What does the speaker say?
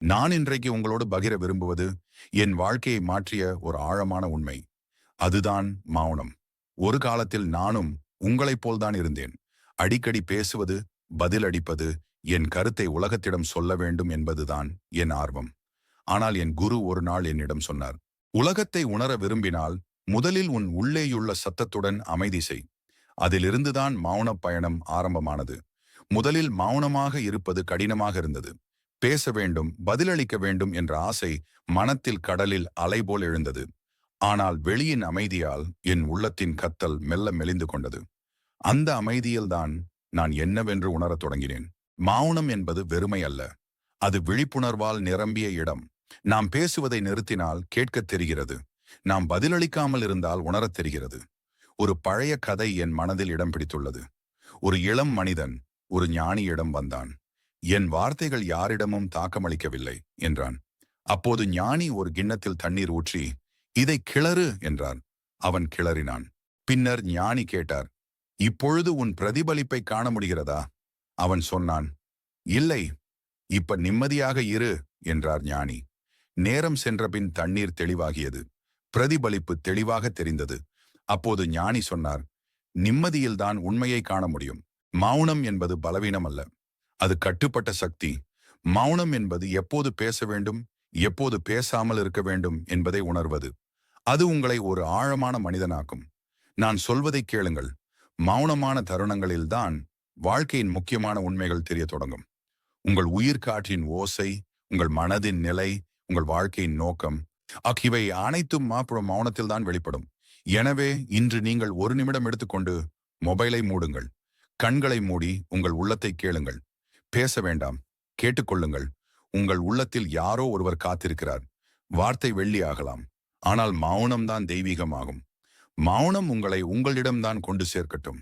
நான் இன்றைக்கு உங்களோடு பகிர விரும்புவது என் வாழ்க்கையை மாற்றிய ஒரு ஆழமான உண்மை. அதுதான் மௌனம். ஒரு காலத்தில் நானும் உங்களைப் போல்தான் இருந்தேன். அடிக்கடி பேசுவது பதிலடிப்பது என் கருத்தை உலகத்திடம் சொல்ல வேண்டும் என்பதுதான் என் ஆர்வம். ஆனால் என் குரு ஒரு நாள் என்னிடம் சொன்னார் உலகத்தை உணர விரும்பினால் முதலில் உன் உள்ளேயுள்ள சத்தத்துடன் அமைதி செய். அதிலிருந்துதான் மௌனப் பயணம் ஆரம்பமானது. முதலில் மௌனமாக இருப்பது கடினமாக இருந்தது. பேச வேண்டும் பதிலளிக்க வேண்டும் என்ற ஆசை மனத்தில் கடலில் அலை போல் எழுந்தது. ஆனால் வெளியின் அமைதியால் என் உள்ளத்தின் கத்தல் மெல்ல மெலிந்து கொண்டது. அந்த அமைதியில்தான் நான் என்னவென்று உணரத் தொடங்கினேன். மௌனம் என்பது வெறுமை அல்ல. அது விழிப்புணர்வால் நிரம்பிய இடம். நாம் பேசுவதை நிறுத்தினால் கேட்கத் தெரிகிறது. நாம் பதிலளிக்காமல் இருந்தால் உணரத் தெரிகிறது. ஒரு பழைய கதை என் மனதில் இடம் பிடித்துள்ளது. ஒரு இளம் மனிதன் ஒரு ஞானியிடம் வந்தான். என் வார்த்தைகள் யாரிடமும் தாக்கமளிக்கவில்லை என்றான். அப்போது ஞானி ஒரு கிண்ணத்தில் தண்ணீர் ஊற்றி இதை கிளறு என்றார் அவன் கிளறினான். பின்னர் ஞானி கேட்டார் இப்பொழுது உன் பிரதிபலிப்பை காண முடிகிறதா? அவன் சொன்னான் இல்லை இப்ப நிம்மதியாக இரு என்றார் ஞானி. நேரம் சென்றபின் தண்ணீர் தெளிவாகியது. பிரதிபலிப்பு தெளிவாக தெரிந்தது. அப்போது ஞானி சொன்னார் நிம்மதியில்தான் உண்மையை காண முடியும். மௌனம் என்பது பலவீனம் அல்ல அது கட்டுப்பட்ட சக்தி. மௌனம் என்பது எப்போது பேச வேண்டும் எப்போது பேசாமல் இருக்க வேண்டும் என்பதை உணர்வது. அது உங்களை ஒரு ஆழமான மனிதனாக்கும். நான் சொல்வதை கேளுங்கள். மௌனமான தருணங்களில்தான் வாழ்க்கையின் முக்கியமான உண்மைகள் தெரிய தொடங்கும். உங்கள் உயிர்காற்றின் ஓசை உங்கள் மனதின் நிலை உங்கள் வாழ்க்கையின் நோக்கம் ஆகியவை அனைத்தும் மாப்புறம் மௌனத்தில் தான் வெளிப்படும். எனவே இன்று நீங்கள் ஒரு நிமிடம் எடுத்துக்கொண்டு மொபைலை மூடுங்கள். கண்களை மூடி உங்கள் உள்ளத்தை கேளுங்கள். பேச வேண்டாம் கேட்டுக்கொள்ளுங்கள். உங்கள் உள்ளத்தில் யாரோ ஒருவர் காத்திருக்கிறார். வார்த்தை வெள்ளி ஆகலாம். ஆனால் மௌனம்தான் தெய்வீகமாகும். மௌனம் உங்களை உங்களிடம்தான் கொண்டு சேர்க்கட்டும்.